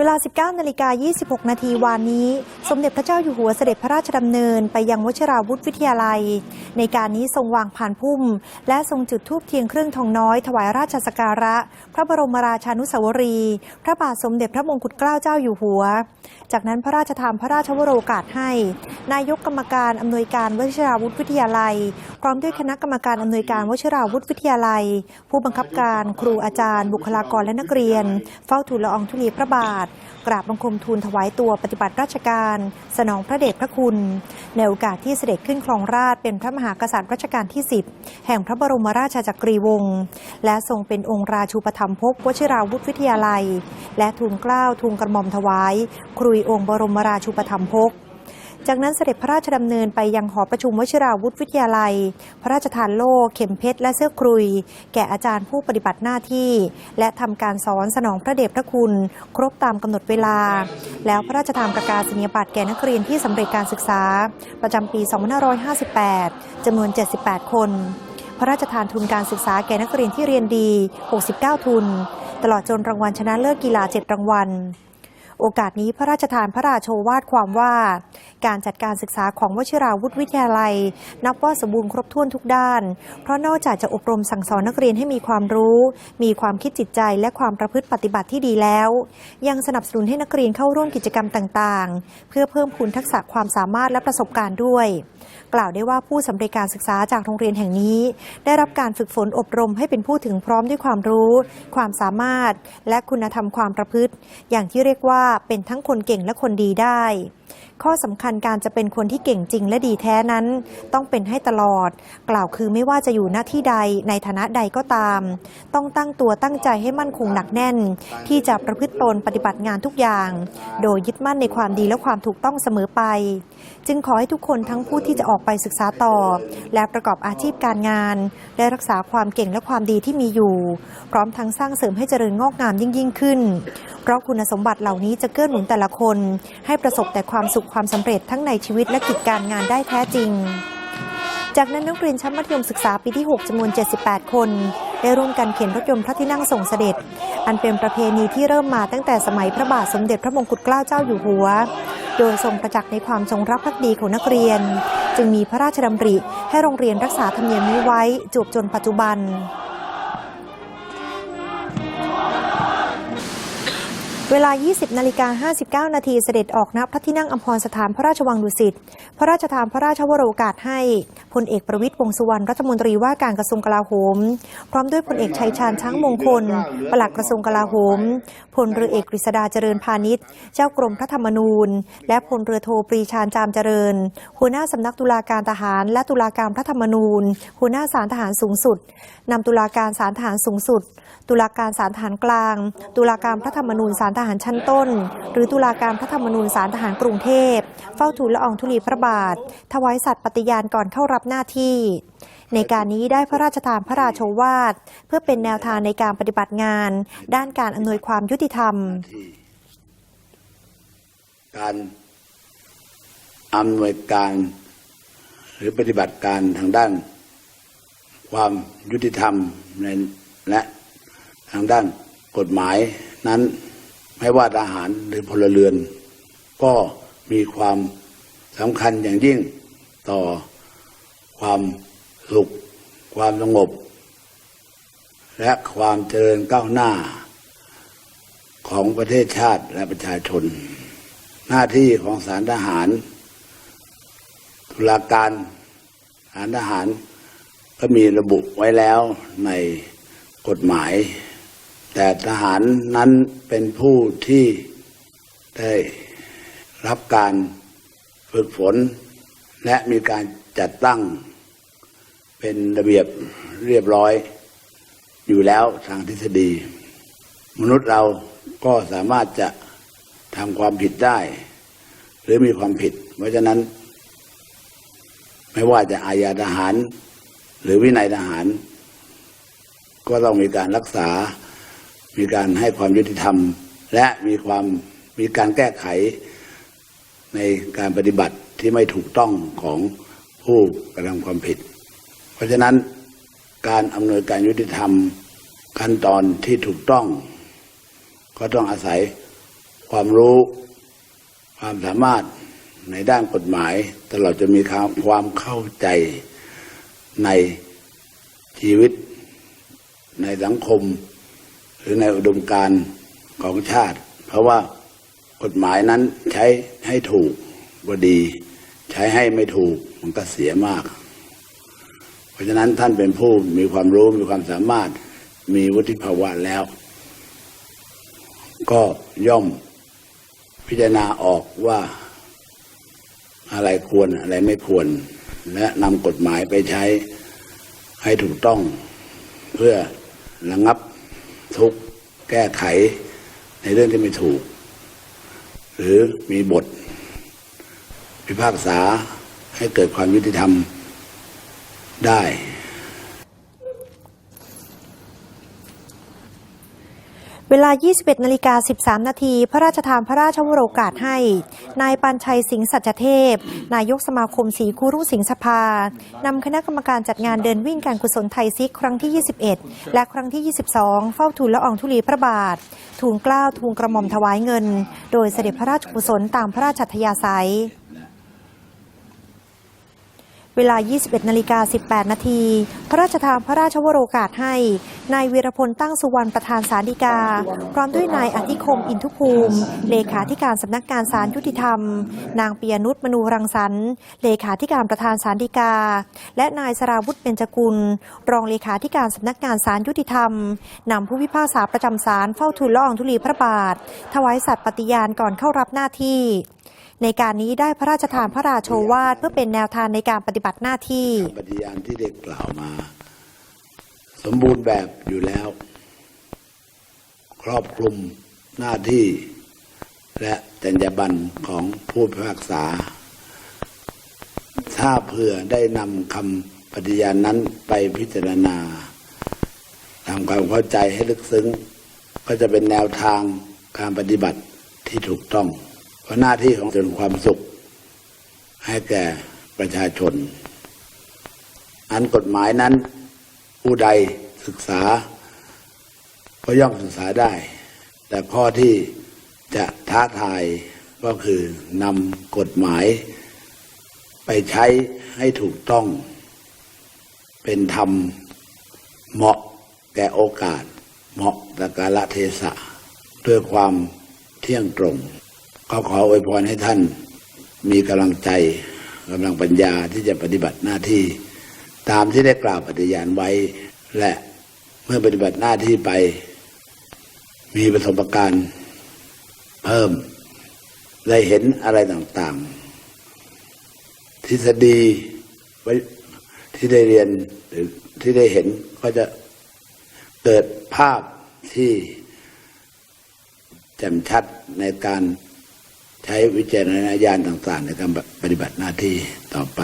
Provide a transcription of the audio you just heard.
เวลา 19นาฬิกา26 นาทีวานนี้ สมเด็จพระเจ้าอยู่หัวเสด็จพระราชดำเนินไปยังวชิราวุธวิทยาลัย ในการนี้ทรงวางผ่านพุ่ม และทรงจุดธูปเทียนเครื่องทองน้อย ถวายราชสการะ พระบรมราชานุสาวรีย์พระบาทสมเด็จพระมงกุฎเกล้าเจ้าอยู่หัว จากนั้นพระราชทานพระราชวโรกาสให้ นายกกรรมการอำนวยการวชิราวุธวิทยาลัย พร้อมด้วยคณะกรรมการอำนวยการวชิราวุธวิทยาลัย ผู้บังคับการ ครูอาจารย์ บุคลากรและนักเรียน เฝ้าทูลละอองธุลีพระบาทกราบบังคมทูลถวายตัวปฏิบัติราชการ สนองพระเดชพระคุณ ในโอกาสที่เสด็จขึ้นครองราชเป็นพระมหากษัตริย์รัชกาลที่ 10 แห่งพระบรมราชจักรีวงศ์และทรงเป็นองค์ราชูปธรรมภกวชิราวุธวิทยาลัย และทูลเกล้าทูลกระหม่อมถวาย ครุยองค์บรมราชูปธรรมภก จากนั้นเสด็จพระราชดำเนินไปยังหอประชุมวชิราวุธวิทยาลัย พระราชทานโล่เข็มเพชรและเสื้อครุย แก่อาจารย์ผู้ปฏิบัติหน้าที่ และทำการสอนสนองพระเดชพระคุณ ครบตามกำหนดเวลา แล้วพระราชทานประกาศนียบัตรแก่นักเรียนที่สำเร็จการศึกษา ประจำปี 2558จำนวน 78 คน พระราชทานทุนการศึกษาแก่นักเรียนที่เรียนดี 69 ทุน ตลอดจนรางวัลชนะเลิศกีฬา 7 รางวัล โอกาสนี้พระราชทานพระราโชวาทความว่า การจัดการศึกษาของวชิราวุธวิทยาลัย นับว่าสมบูรณ์ครบถ้วนทุกด้าน เพราะนอกจากจะอบรมสั่งสอนนักเรียนให้มีความรู้ มีความคิดจิตใจและความประพฤติปฏิบัติที่ดีแล้ว ยังสนับสนุนให้นักเรียนเข้าร่วมกิจกรรมต่างๆ เพื่อเพิ่มพูนทักษะความสามารถและประสบการณ์ด้วย กล่าวได้ว่าผู้สำเร็จการศึกษาจากโรงเรียนแห่งนี้ ได้รับการฝึกฝนอบรมให้เป็นผู้ถึงพร้อมด้วยความรู้ ความสามารถ และคุณธรรมความประพฤติ อย่างที่เรียกว่าเป็นทั้งคนเก่งและคนดีได้ ข้อสำคัญการจะเป็นคนที่เก่งจริงและดีแท้นั้น ต้องเป็นให้ตลอด กล่าวคือไม่ว่าจะอยู่หน้าที่ใดในฐานะใดก็ตาม ต้องตั้งตัวตั้งใจให้มั่นคงหนักแน่น ที่จะประพฤติตนปฏิบัติงานทุกอย่าง โดยยึดมั่นในความดีและความถูกต้องเสมอไป จึงขอให้ทุกคนทั้งผู้ที่จะออกไปศึกษาต่อ และประกอบอาชีพการงาน ได้รักษาความเก่งและความดีที่มีอยู่ พร้อมทั้งสร้างเสริมให้เจริญงอกงามยิ่งยิ่งขึ้น เพราะคุณสมบัติเหล่านี้จะเกื้อหนุนแต่ละคน ให้ประสบแต่ความความสุขความสำเร็จทั้งในชีวิตและกิจการงานได้แท้จริง จากนั้นนักเรียนชั้นมัธยมศึกษาปีที่ 6จำนวน 78 คน ได้ร่วมกันเขียนรถยนต์พระที่นั่งส่งเสด็จ อันเป็นประเพณีที่เริ่มมาตั้งแต่สมัยพระบาทสมเด็จพระมงกุฎเกล้าเจ้าอยู่หัว โดยทรงประจักษ์ในความจงรักภักดีของนักเรียน จึงมีพระราชดำริให้โรงเรียนรักษาธรรมเนียมนี้ไว้จวบจนปัจจุบัน เวลา 20 นาฬิกา 59 นาทีเสด็จออกณพระที่นั่งอัมพรสถานพระราชวังดุสิต พระราชทานพระราชวโรกาสให้พลเอกประวิตยวงสุวรรณรัฐมนตรีว่าการกระทรวงกลาโหม พร้อมด้วยพลเอกชัยชาญช้างมงคลปลัดกระทรวงกลาโหมพลเรือเอกกฤษดาเจริญพาณิชย์ เจ้ากรมพระธรรมนูญ และพลเรือโทปรีชาญจามเจริญ หัวหน้าสำนักตุลาการทหาร และตุลาการพระธรรมนูญ หัวหน้าศาลทหารสูงสุดนำตุลาการศาลทหารสูงสุด ตุลาการศาลทหารกลาง ตุลาการพระธรรมนูญศาลทหารชั้นต้น หรือตุลาการพระธรรมนูญศาลทหารกรุงเทพ เฝ้าทูลละอองธุลีพระบาท ถวายสัตย์ปฏิญาณก่อนเข้ารับหน้าที่ ในการนี้ได้พระราชทานพระราโชวาท เพื่อเป็นแนวทางในการปฏิบัติงาน ด้านการอำนวยความยุติธรรม การอำนวยการหรือปฏิบัติการทางด้าน ความยุติธรรมในและทางด้านกฎหมายนั้นไม่ว่าทหารหรือพลเรือน ก็มีความสำคัญอย่างยิ่งต่อ ความสุข ความสงบ และความเจริญก้าวหน้า ของประเทศชาติและประชาชน หน้าที่ของศาลทหารตุลาการศาลทหารก็มีระบุไว้แล้วในกฎหมาย แต่ทหารนั้นเป็นผู้ที่ได้รับการฝึกฝน และมีการจัดตั้ง เป็นระเบียบเรียบร้อยอยู่แล้วทางทฤษฎี มนุษย์เราก็สามารถจะทำความผิดได้ หรือมีความผิด เพราะฉะนั้น ไม่ว่าจะอาญาทหาร หรือวินัยทหาร ก็ต้องมีการรักษา มีการให้ความยุติธรรม และมีความมีการแก้ไขในการปฏิบัติที่ไม่ถูกต้องของผู้กระทำความผิด เพราะฉะนั้นการอำนวยการยุติธรรมขั้นตอนที่ถูกต้อง ก็ต้องอาศัยความรู้ความสามารถในด้านกฎหมาย ตลอดจะมีความเข้าใจในชีวิต ในสังคม หรือในอุดมการณ์ของชาติ เพราะว่ากฎหมายนั้นใช้ให้ถูกก็ดี ใช้ให้ไม่ถูกมันก็เสียมาก ราะฉะนั้นท่านเป็นผู้มีความรู้มีความสามารถมีวุฒิภาวะแล้ว ก็ย่อมพิจารณาออกว่า อะไรควรอะไรไม่ควร และนำกฎหมายไปใช้ให้ถูกต้องเพื่อระงับทุกข์แก้ไขในเรื่องที่ไม่ถูก หรือมีบท พิพากษาให้เกิดความยุติธรรม ได้ เวลา 21นาฬิกา13 นาที พระราชทานพระราชวโรกาสให้ นายปัญชัยสิงห์สัจเทพ นายกสมาคมสีคูรุสิงห์สภา นำคณะกรรมการจัดงานเดินวิ่งการกุศลไทยซิกครั้งที่ 21 และครั้งที่ 22 เฝ้าทูลละอองธุลีพระบาท ทูลเกล้าทูลกระหม่อมถวายเงิน โดยเสด็จพระราชกุศลตามพระราชอัธยาศัย เวลา 21นาฬิกา18 นาที พระราชทานพระราชวโรกาสให้ นายวีรพลตั้งสุวรรณประธานสารดีกา พร้อมด้วยนายอธิคมอินทุภูมิ เลขาธิการสำนักงานศาลยุติธรรม นางปียนุชมนูรังสรรค์เลขาธิการประธานสารดีกา และนายสราวุฒิเบญจกุล รองเลขาธิการสำนักงานศาลยุติธรรมนำผู้พิพากษาประจำศาลเฝ้าทูลละอองธุลีพระบาท ถวายสัตย์ปฏิญาณก่อนเข้ารับหน้าที่ ในการนี้ได้พระราชทานพระราโชวาทเพื่อเป็นแนวทางในการปฏิบัติหน้าที่ปฏิญาณที่ได้กล่าวมา สมบูรณ์แบบอยู่แล้ว ครอบคลุมหน้าที่ และจรรยาบรรณของผู้พิพากษา ถ้าเผื่อได้นำคำปฏิญาณนั้นไปพิจารณาทำความเข้าใจให้ลึกซึ้ง ก็จะเป็นแนวทางการปฏิบัติที่ถูกต้อง เพราะหน้าที่ของจนความสุข ให้แก่ประชาชน อันกฎหมายนั้น ผู้ใดศึกษา ก็ย่อมศึกษาได้ แต่ข้อที่จะท้าทายก็คือนำกฎหมาย ไปใช้ให้ถูกต้อง เป็นธรรมเหมาะแก่โอกาส เหมาะต่กาลเทศะ ด้วยความเที่ยงตรง ก็ขออวยพรให้ท่านมีกำลังใจกำลังปัญญาที่จะปฏิบัติหน้าที่ ตามที่ได้กล่าวปฏิญาณไว้ และเมื่อปฏิบัติหน้าที่ไป มีประสบการณ์เพิ่มได้เห็นอะไรต่างๆ ทฤษฎีไว้ที่ได้เรียนหรือที่ได้เห็นก็จะเกิดภาพที่แจ่มชัดในการ ใช้วิจารณญาณต่างๆในการปฏิบัติหน้าที่ต่อไป